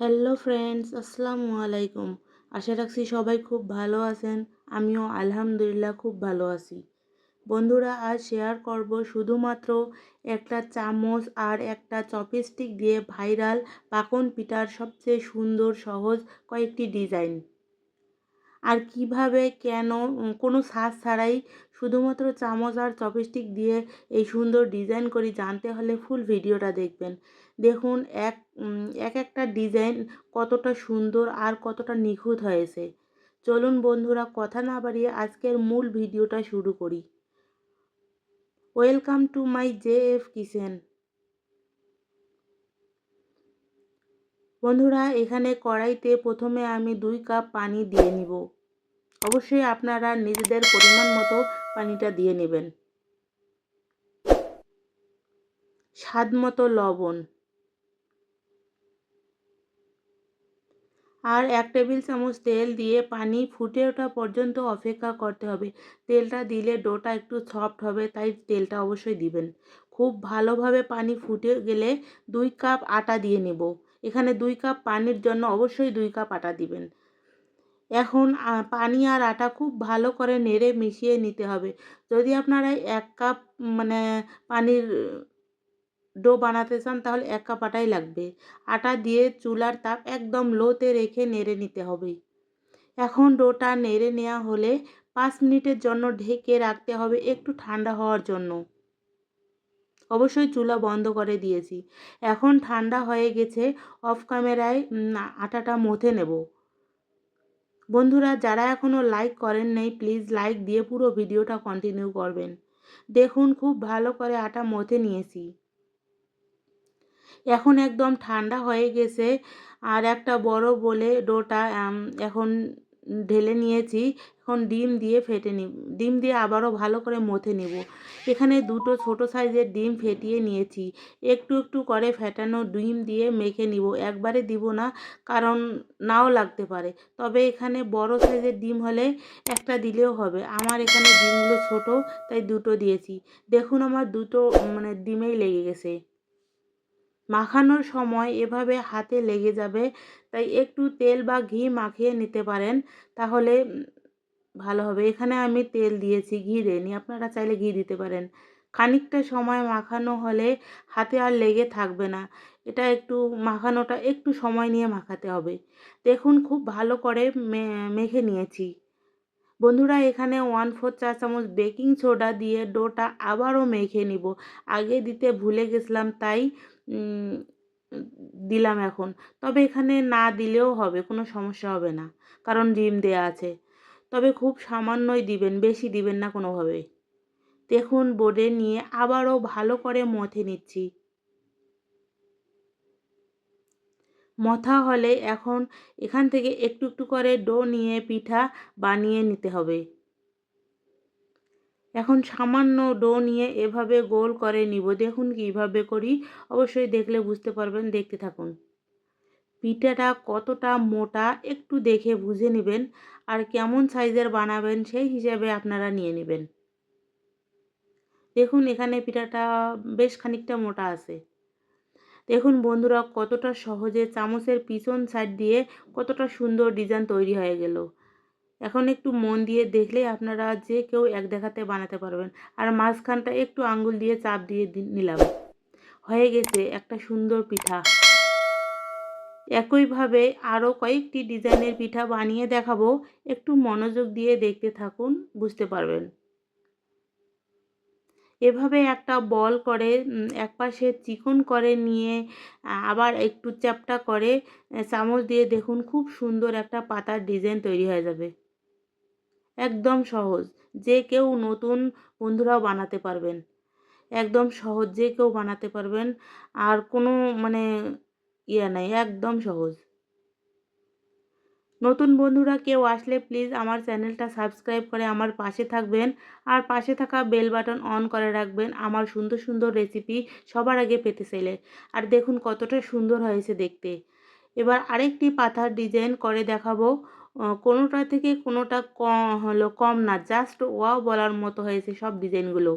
Hello friends আসসালামু আলাইকুম আশা রাখছি সবাই খুব ভালো আছেন। আমিও আলহামদুলিল্লাহ খুব ভালো আছি। বন্ধুরা, আজ শেয়ার করব শুধুমাত্র একটা চামচ আর একটা চপস্টিক দিয়ে ভাইরাল পাকন পিঠার সবচেয়ে সুন্দর সহজ কয়েকটি ডিজাইন আর কীভাবে, কেন কোনো সাজ ছাড়াই শুধুমাত্র চামচ আর চপস্টিক দিয়ে এই সুন্দর ডিজাইন করি জানতে হলে ফুল ভিডিওটা দেখবেন। দেখুন, এক এক একটা ডিজাইন কতটা সুন্দর আর কতটা নিখুঁত হয়েছে। চলুন বন্ধুরা, কথা না বাড়িয়ে আজকের মূল ভিডিওটা শুরু করি। Welcome to my J F kitchen. বন্ধুরা, এখানে কড়াইতে প্রথমে আমি দুই কাপ পানি দিয়ে নিব। অবশ্যই আপনারা নিজেদের পরিমাণ মতো পানিটা দিয়ে নেবেন। স্বাদ মতো লবণ। আর এক টেবিল চামচ তেল দিয়ে পানি ফুটে ওঠা পর্যন্ত অপেক্ষা করতে হবে। তেলটা দিলে ডোটা একটু সফট হবে, তাই তেলটা অবশ্যই দিবেন। খুব ভালোভাবে পানি ফুটে গেলে দুই কাপ আটা দিয়ে নেব। এখানে দুই কাপ পানির জন্য অবশ্যই দুই কাপ আটা দিবেন। এখন পানি আর আটা খুব ভালো করে নেড়ে মিশিয়ে নিতে হবে। যদি আপনারা এক কাপ মানে পানির ডো বানাতে চান, তাহলে এক কাপ আটাই লাগবে। আটা দিয়ে চুলার তাপ একদম লোতে রেখে নেড়ে নিতে হবে। এখন ডোটা নেড়ে নেওয়া হলে পাঁচ মিনিটের জন্য ঢেকে রাখতে হবে একটু ঠান্ডা হওয়ার জন্য। অবশ্যই চুলা বন্ধ করে দিয়েছি। এখন ঠান্ডা হয়ে গেছে, অফ ক্যামেরায় আটাটা মথে নেব। বন্ধুরা, যারা এখনও লাইক করেন নেই, প্লিজ লাইক দিয়ে পুরো ভিডিওটা কন্টিনিউ করবেন। দেখুন, খুব ভালো করে আটা মথে নিয়েছি। এখন একদম ঠান্ডা হয়ে গেছে, আর একটা বড় বলে ডোটা এখন ঢেলে নিয়েছি, এখন ডিম দিয়ে ফেটে নিব, ডিম দিয়ে আবারও ভালো করে মথে নেব। এখানে দুটো ছোট সাইজের ডিম ফেটিয়ে নিয়েছি, একটু একটু করে ফেটানো ডিম দিয়ে মেখে নিব। একবারে দিব না, কারণ নাও লাগতে পারে। তবে এখানে বড় সাইজের ডিম হলে একটা দিলেও হবে। আমার এখানে ডিমগুলো ছোট, তাই দুটো দিয়েছি। দেখুন আমার দুটো মানে ডিমেই লেগে গেছে। মাখানোর সময় এভাবে হাতে লেগে যাবে, তাই একটু তেল বা ঘি মাখিয়ে নিতে পারেন, তাহলে ভালো হবে। এখানে আমি তেল দিয়েছি, ঘি দেয়নি আপনারা চাইলে ঘি দিতে পারেন। খানিকটা সময় মাখানো হলে হাতে আর লেগে থাকবে না, এটা একটু মাখানোটা একটু সময় নিয়ে মাখাতে হবে। দেখুন, খুব ভালো করে মেখে নিয়েছি। বন্ধুরা, এখানে ওয়ান ফোর চা চামচ বেকিং সোডা দিয়ে ডোটা আবারও মেখে নিব। আগে দিতে ভুলে গেছিলাম, তাই দিলাম এখন। তবে এখানে না দিলেও হবে, কোনো সমস্যা হবে না, কারণ ডিম দেয়া আছে। তবে খুব সামান্যই দিবেন, বেশি দিবেন না কোনোভাবে। দেখুন, বোর্ডে নিয়ে আবারও ভালো করে মথে নিচ্ছি। মথা হলে এখন এখান থেকে একটু একটু করে ডো নিয়ে পিঠা বানিয়ে নিতে হবে। এখন সামান্য ডো নিয়ে এভাবে গোল করে নিব। দেখুন কীভাবে করি। অবশ্যই দেখলে বুঝতে পারবেন, দেখতে থাকুন। পিঠাটা কতটা মোটা একটু দেখে বুঝে নেবেন আর কেমন সাইজের বানাবেন সেই হিসাবে আপনারা নিয়ে নেবেন। দেখুন এখানে পিঠাটা বেশ খানিকটা মোটা আছে। দেখুন বন্ধুরা কতটা সহজে চামচের পিছন সাইড দিয়ে কতটা সুন্দর ডিজাইন তৈরি হয়ে গেল। এখন একটু মন দিয়ে দেখলেই আপনারা যে কেউ এক দেখাতে বানাতে পারবেন। আর মাঝখানটা একটু আঙ্গুল দিয়ে চাপ দিয়ে নিলাম। হয়ে গেছে একটা সুন্দর পিঠা। একইভাবে আরও কয়েকটি ডিজাইনের পিঠা বানিয়ে দেখাবো। একটু মনোযোগ দিয়ে দেখতে থাকুন, বুঝতে পারবেন। এভাবে একটা বল করে এক পাশে চিকন করে নিয়ে আবার একটু চ্যাপটা করে চামচ দিয়ে দেখুন খুব সুন্দর একটা পাতার ডিজাইন তৈরি হয়ে যাবে। একদম সহজ। যে কেউ নতুন বন্ধুরাও বানাতে পারবেন। একদম সহজ যে কেউ বানাতে পারবেন। আর কোনো মানে ইয়ে নাই, একদম সহজ। নতুন বন্ধুরা কেউ আসলে প্লিজ আমার চ্যানেলটা সাবস্ক্রাইব করে আমার পাশে থাকবেন। আর পাশে থাকা বেল বাটন অন করে রাখবেন। আমার সুন্দর সুন্দর রেসিপি সবার আগে পেতে চাইলে। আর দেখুন কতটা সুন্দর হয়েছে দেখতে। এবার আরেকটি পাথার ডিজাইন করে দেখাবো। কোনোটা থেকে কোনোটা কম হলো, কম না জাস্ট ওয়াও বলার মতো হয়েছে সব ডিজাইনগুলো।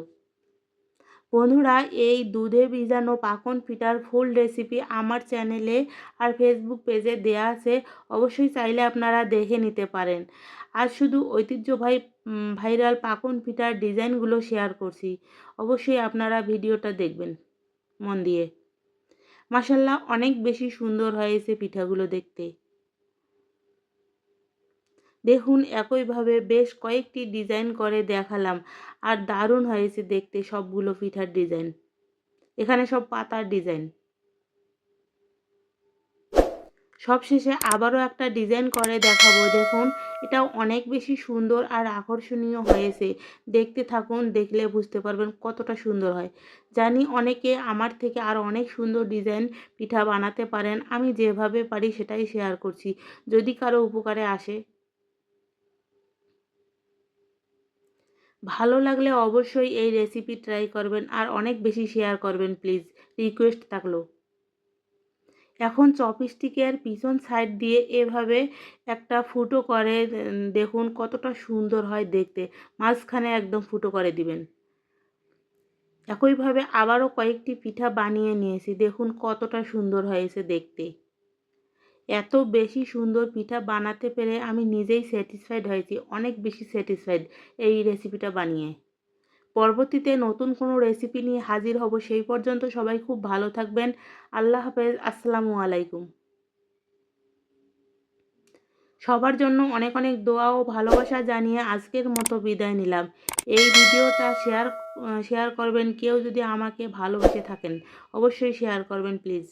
বন্ধুরা, এই দুধে ভিজানো পাকন পিঠার ফুল রেসিপি আমার চ্যানেলে আর ফেসবুক পেজে দেয়া আছে, অবশ্যই চাইলে আপনারা দেখে নিতে পারেন। আর শুধু ঐতিহ্যবাহী ভাইরাল পাকন পিঠার ডিজাইনগুলো শেয়ার করছি, অবশ্যই আপনারা ভিডিওটা দেখবেন মন দিয়ে। মাসাল্লাহ অনেক বেশি সুন্দর হয়েছে পিঠাগুলো দেখতে। দেখুন, একইভাবে বেশ কয়েকটি ডিজাইন করে দেখালাম। আর দারুণ হয়েছে দেখতে সবগুলো পিঠার ডিজাইন। এখানে সব পাতার ডিজাইন। সবশেষে আবারও একটা ডিজাইন করে দেখাবো। দেখুন এটা অনেক বেশি সুন্দর আর আকর্ষণীয় হয়েছে। দেখতে থাকুন, দেখলে বুঝতে পারবেন কতটা সুন্দর হয়। জানি অনেকে আমার থেকে আর অনেক সুন্দর ডিজাইন পিঠা বানাতে পারেন, আমি যেভাবে পারি সেটাই শেয়ার করছি। যদি কারও উপকারে আসে। ভালো লাগলে অবশ্যই এই রেসিপি ট্রাই করবেন আর অনেক বেশি শেয়ার করবেন প্লিজ রিকোয়েস্ট থাকল। এখন চপস্টিকের পিছন সাইড দিয়ে এভাবে একটা ফুটো করে দেখুন কতটা সুন্দর হয় দেখতে। মাঝখানে একদম ফুটো করে দিবেন। একইভাবে আবারও কয়েকটি পিঠা বানিয়ে নিয়েছি, দেখুন কতটা সুন্দর হয়েছে দেখতে। এত বেশি সুন্দর পিঠা বানাতে পেরে আমি নিজেই স্যাটিসফাইড হয়েছি, অনেক বেশি স্যাটিসফাইড এই রেসিপিটা বানিয়ে। পরবর্তীতে নতুন কোনো রেসিপি নিয়ে হাজির হব সেই পর্যন্ত সবাই খুব ভালো থাকবেন। আল্লাহ হাফেজ, আসসালামু আলাইকুম। সবার জন্য অনেক অনেক দোয়া ও ভালোবাসা জানিয়ে আজকের মতো বিদায় নিলাম। এই ভিডিওটা শেয়ার শেয়ার করবেন কেউ যদি আমাকে ভালোবেসে থাকেন। অবশ্যই শেয়ার করবেন প্লিজ